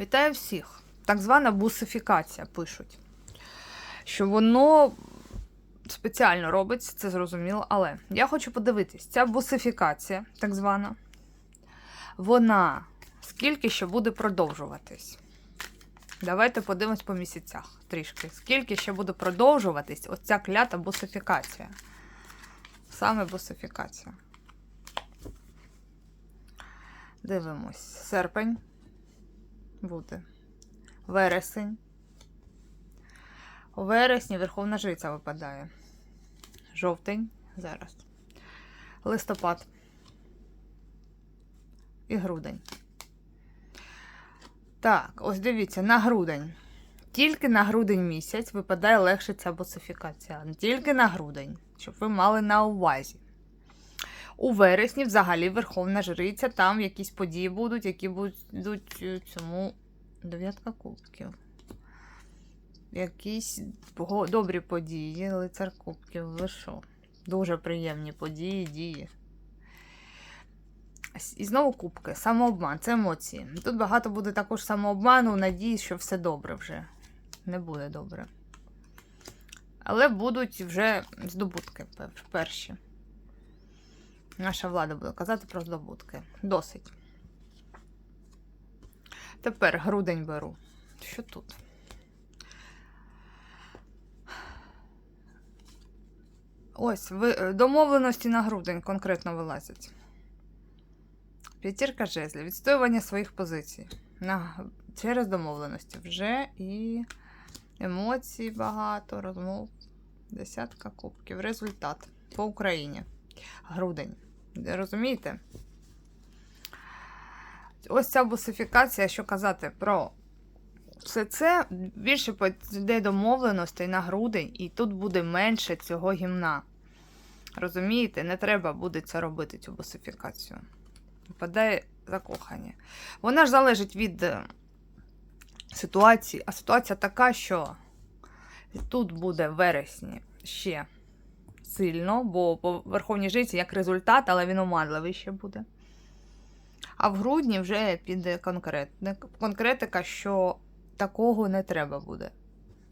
Вітаю всіх. Так звана бусифікація пишуть. Що воно спеціально робиться, це зрозуміло. Але я хочу подивитись, ця бусифікація, так звана, вона скільки ще буде продовжуватись? Давайте подивимось по місяцях трішки. Скільки ще буде продовжуватись оця клята бусифікація? Саме бусифікація. Дивимось. Серпень буде. Вересень. У вересні Верховна Жриця випадає. Жовтень. Зараз. Листопад. І грудень. Так, ось дивіться, на грудень. Тільки на грудень місяць випадає легше ця босифікація. Тільки на грудень, щоб ви мали на увазі. У вересні взагалі Верховна Жриця, там якісь події будуть, які будуть цьому дев'ятка кубків. Якісь добрі події, лицар кубків. Ви що? Дуже приємні події, дії. І знову кубки, самообман, це емоції. Тут багато буде також самообману, надії, що все добре вже. Не буде добре. Але будуть вже здобутки перші. Наша влада буде казати про здобутки. Досить. Тепер грудень беру. Що тут? Ось, ви, е, домовленості на грудень конкретно вилазять. П'ятірка жезлів. Відстоювання своїх позицій. На, через домовленості вже і емоцій багато, розмов. Десятка кубків. Результат по Україні. Грудень. Розумієте? Ось ця бусифікація, що казати про все це більше йде домовленостей на грудень, і тут буде менше цього гімна. Розумієте, не треба буде це робити, цю бусифікацію. Випадає закохання. Вона ж залежить від е, ситуації, а ситуація така, що тут буде вересні ще сильно, бо по Верховній Жриці як результат, але він оманливий ще буде. А в грудні вже піде конкретика, що такого не треба буде.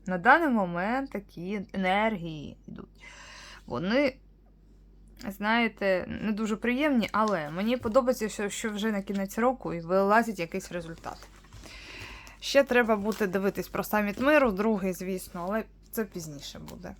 На даний момент такі енергії йдуть. Вони, знаєте, не дуже приємні, але мені подобається, що, що вже на кінець року і вилазить якийсь результат. Ще треба буде дивитись про саміт миру, другий, звісно, але це пізніше буде.